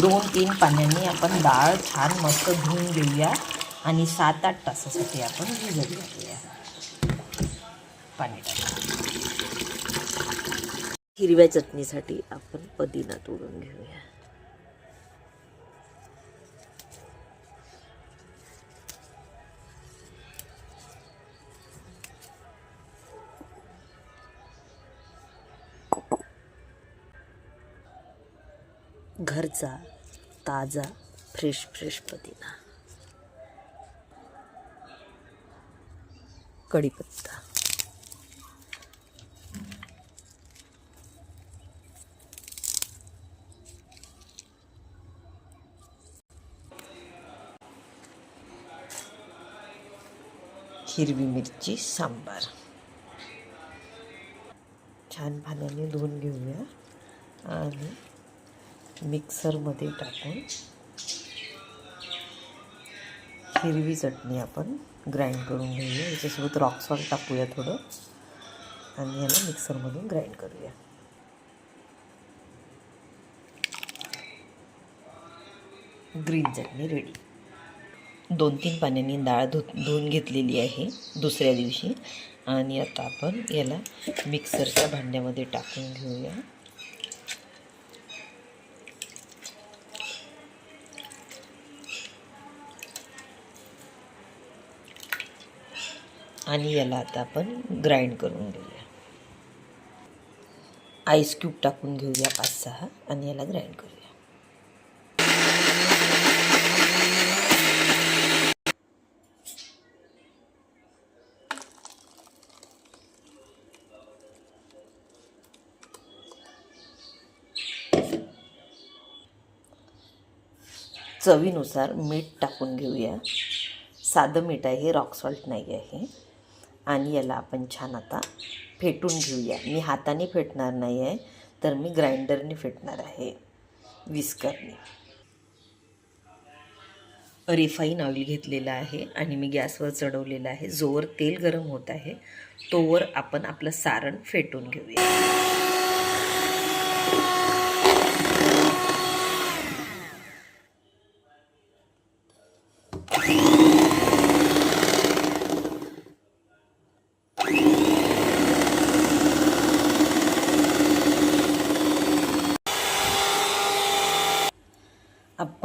दोन तीन पाण्याने आपण डाळ छान मस्त धुवून घेऊया आणि सात आठ तासासाठी आपण भिजत घालूया. पाणी टाका हिरव्या चटणीसाठी आपण पुदिना तोडून घेऊया. घरचा ताजा फ्रेश फ्रेश पुदिना. कढीपत्ता. हिरवी मिरची सांबार. छान पाण्याने धुवून घेऊया. आणि मिक्सरमध्ये टाकून हिरवी चटणी आपण ग्राइंड करून घेऊया. याच्यासोबत रॉक सॉल्ट टाकूया थोडं. आणि याला मिक्सरमधून ग्राइंड करूया. ग्रीन चटणी रेडी दोन तीन पाण्याने डाळ धु धुवून घेतलेली आहे दुसऱ्या दिवशी. आणि आता आपण याला मिक्सरच्या भांड्यामध्ये टाकून घेऊया. आणि याला आता आपण ग्राइंड करून घेऊया. आईस क्यूब टाकून घेऊया पाच सहा आणि याला ग्राइंड करूया. चवीनुसार मीठ टाकून घेऊया. साधं मीठ आहे रॉक सॉल्ट नाही आहे. आणि याला आपण छान आता फेटून घेऊया. मी हाताने फेटणार नाही आहे तर मी ग्राइंडरने फेटणार आहे विस्करने. रिफाईन ऑइल घेतलेलं आहे आणि मी गॅसवर चढवलेलं आहे. जोवर तेल गरम होत आहे तोवर आपण आपलं सारण फेटून घेऊया.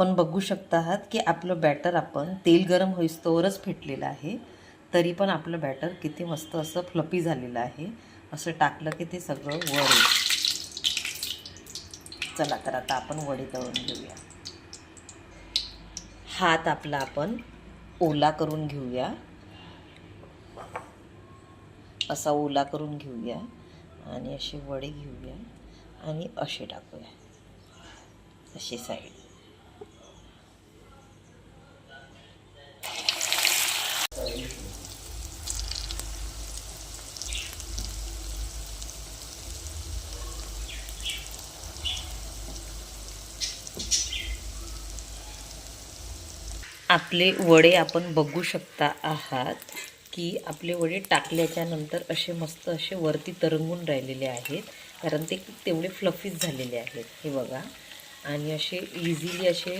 आपण बघू शकता आहात की आपलं बॅटर आपण तेल गरम होईस्तोवरच फेटलेलं आहे. तरी पण आपलं बॅटर किती मस्त असं फ्लपी झालेलं आहे. असं टाकलं की ते सगळं वर चला तर आता आपण वडे तळून घेऊया. हात आपला आपण ओला करून घेऊया. असा ओला करून घेऊया आणि असे वडे घेऊया आणि असे टाकूया. अशी साईड आपले वडे आपण बघू शकता आहात की आपले वडे टाकल्याच्या नंतर असे मस्त असे वरती तरंगून राहिलेले आहेत. कारण ते तेवढे फ्लफीच झालेले आहेत. हे बघा. आणि असे इझिली असे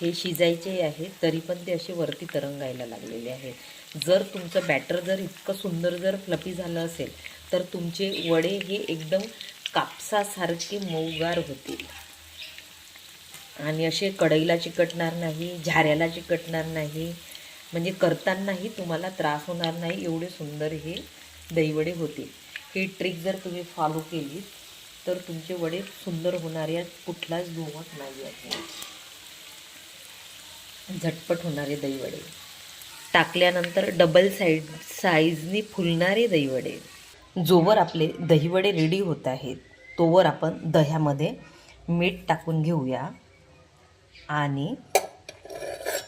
हे शिजायचे आहे तरी पण ते असे वरती तरंगायला लागलेले आहेत. जर तुमचं बॅटर जर इतकं सुंदर जर फ्लफी झालं असेल तर तुमचे वडे हे एकदम कापसासारखे मऊगार होतील. आणि असे कढईला चिकटणार नाही झाऱ्याला चिकटणार नाही. म्हणजे करतानाही तुम्हाला त्रास होणार नाही एवढे सुंदर हे दहीवडे होते ही ट्रिक जर तुम्ही फॉलो केली तर तुमचे वडे सुंदर होणार यात कुठलाच दुमत नाही आहे. झटपट होणारे दहीवडे. टाकल्यानंतर डबल साईड साईजनी फुलणारे दहीवडे. जोवर आपले दहीवडे रेडी होत आहेत तोवर आपण दह्यामध्ये मीठ टाकून घेऊया. आणि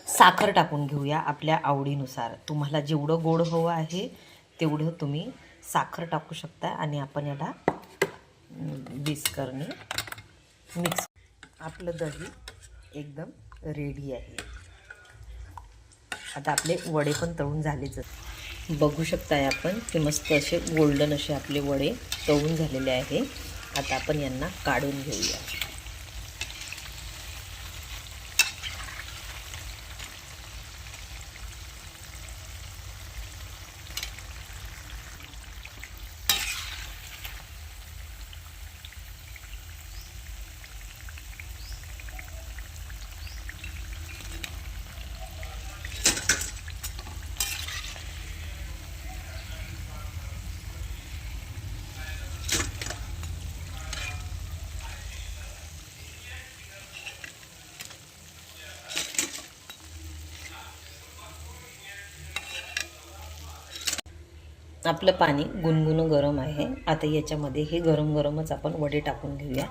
साखर टाकून घेऊया आपल्या आवडीनुसार. तुम्हाला जेवढं गोड हवं आहे तेवढं तुम्ही साखर टाकू शकता आणि आपण याला बिस्करने मिक्स आपलं दही एकदम रेडी आहे. आता आपले वडे पण तळून झालेच बघू शकताय आपण ते मस्त असे गोल्डन असे आपले वडे तळून झालेले आहे. आता आपण यांना काढून घेऊया. आपलं पाणी गुणगुणं गरम आहे. आता याच्यामध्ये हे गरम गरमच आपण वडे टाकून घेऊया.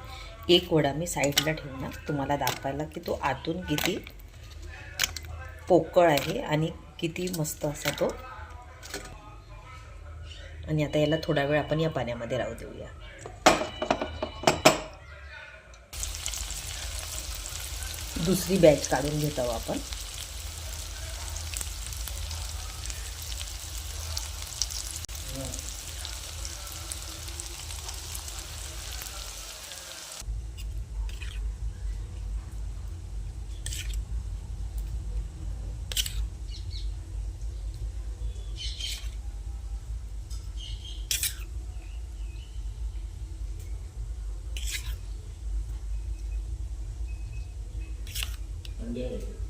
एक वडा मी साईडला ठेवणार. तुम्हाला दाखवायला की तो आतून किती पोकळ आहे आणि किती मस्त असा तो. आणि आता याला थोडा वेळ आपण या पाण्यामध्ये राहू देऊया. दुसरी बॅच काढून घेत आहोत आपण. day.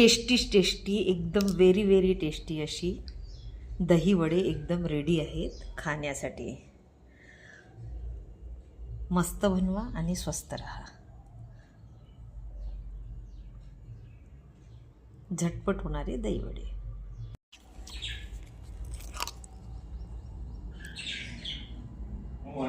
टेस्टी टेस्टी एकदम व्हेरी व्हेरी टेस्टी अशी दही वडे एकदम रेडी आहेत खाण्यासाठी. मस्त बनवा आणि स्वस्त राहा. झटपट होणारे दही वडे. हो,